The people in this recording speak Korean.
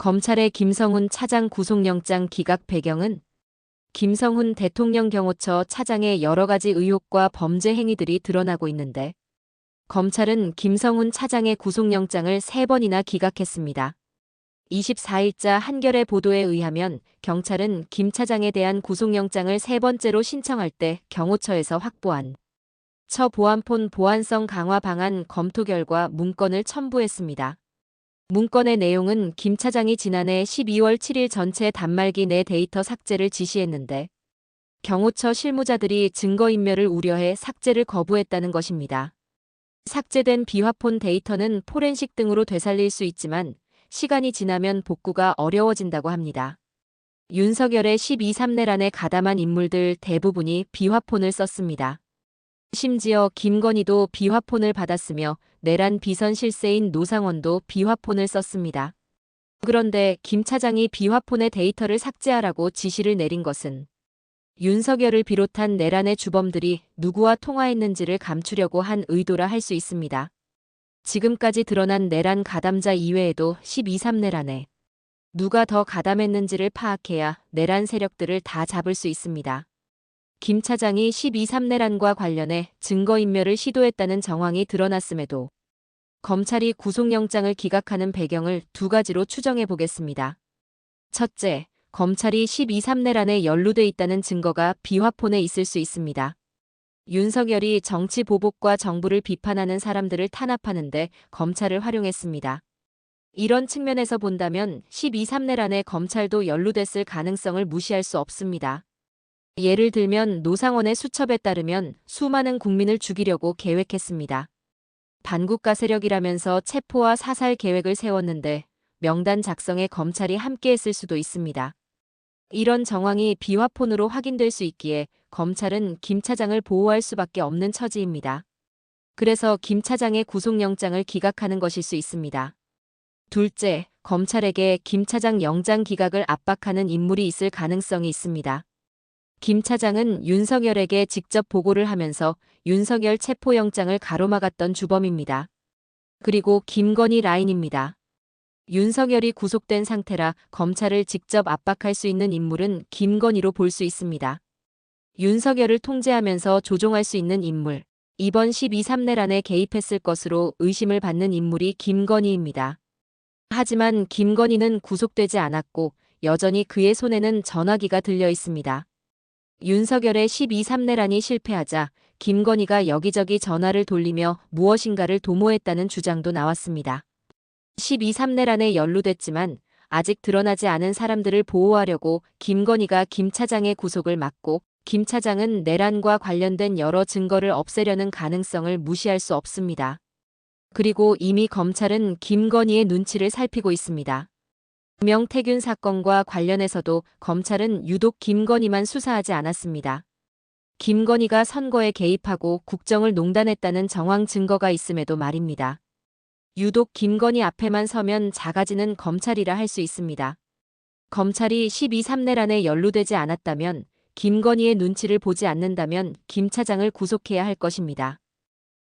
검찰의 김성훈 차장 구속영장 기각 배경은 김성훈 대통령 경호처 차장의 여러 가지 의혹과 범죄 행위들이 드러나고 있는데 검찰은 김성훈 차장의 구속영장을 3번이나 기각했습니다. 24일자 한겨레 보도에 의하면 경찰은 김 차장에 대한 구속영장을 세 번째로 신청할 때 경호처에서 확보한 처 보안폰 보안성 강화 방안 검토 결과 문건을 첨부했습니다. 문건의 내용은 김 차장이 지난해 12월 7일 전체 단말기 내 데이터 삭제를 지시했는데 경호처 실무자들이 증거인멸을 우려해 삭제를 거부했다는 것입니다. 삭제된 비화폰 데이터는 포렌식 등으로 되살릴 수 있지만 시간이 지나면 복구가 어려워진다고 합니다. 윤석열의 12, 3내란에 가담한 인물들 대부분이 비화폰을 썼습니다. 심지어 김건희도 비화폰을 받았으며 내란 비선 실세인 노상원도 비화폰을 썼습니다. 그런데 김 차장이 비화폰의 데이터를 삭제하라고 지시를 내린 것은 윤석열을 비롯한 내란의 주범들이 누구와 통화했는지를 감추려고 한 의도라 할 수 있습니다. 지금까지 드러난 내란 가담자 이외에도 12, 3내란에 누가 더 가담했는지를 파악해야 내란 세력들을 다 잡을 수 있습니다. 김 차장이 12, 3내란과 관련해 증거인멸을 시도했다는 정황이 드러났음에도 검찰이 구속영장을 기각하는 배경을 두 가지로 추정해 보겠습니다. 첫째, 검찰이 12, 3내란에 연루돼 있다는 증거가 비화폰에 있을 수 있습니다. 윤석열이 정치 보복과 정부를 비판하는 사람들을 탄압하는데 검찰을 활용했습니다. 이런 측면에서 본다면 12, 3내란에 검찰도 연루됐을 가능성을 무시할 수 없습니다. 예를 들면 노상원의 수첩에 따르면 수많은 국민을 죽이려고 계획했습니다. 반국가 세력이라면서 체포와 사살 계획을 세웠는데 명단 작성에 검찰이 함께했을 수도 있습니다. 이런 정황이 비화폰으로 확인될 수 있기에 검찰은 김 차장을 보호할 수밖에 없는 처지입니다. 그래서 김 차장의 구속영장을 기각하는 것일 수 있습니다. 둘째, 검찰에게 김 차장 영장 기각을 압박하는 인물이 있을 가능성이 있습니다. 김 차장은 윤석열에게 직접 보고를 하면서 윤석열 체포영장을 가로막았던 주범입니다. 그리고 김건희 라인입니다. 윤석열이 구속된 상태라 검찰을 직접 압박할 수 있는 인물은 김건희로 볼 수 있습니다. 윤석열을 통제하면서 조종할 수 있는 인물, 이번 12, 3내란에 개입했을 것으로 의심을 받는 인물이 김건희입니다. 하지만 김건희는 구속되지 않았고 여전히 그의 손에는 전화기가 들려 있습니다. 윤석열의 12, 3내란이 실패하자 김건희가 여기저기 전화를 돌리며 무엇인가를 도모했다는 주장도 나왔습니다. 12, 3내란에 연루됐지만 아직 드러나지 않은 사람들을 보호하려고 김건희가 김 차장의 구속을 막고 김 차장은 내란과 관련된 여러 증거를 없애려는 가능성을 무시할 수 없습니다. 그리고 이미 검찰은 김건희의 눈치를 살피고 있습니다. 명태균 사건과 관련해서도 검찰은 유독 김건희만 수사하지 않았습니다. 김건희가 선거에 개입하고 국정을 농단했다는 정황 증거가 있음에도 말입니다. 유독 김건희 앞에만 서면 작아지는 검찰이라 할 수 있습니다. 검찰이 12, 3내란에 연루되지 않았다면 김건희의 눈치를 보지 않는다면 김 차장을 구속해야 할 것입니다.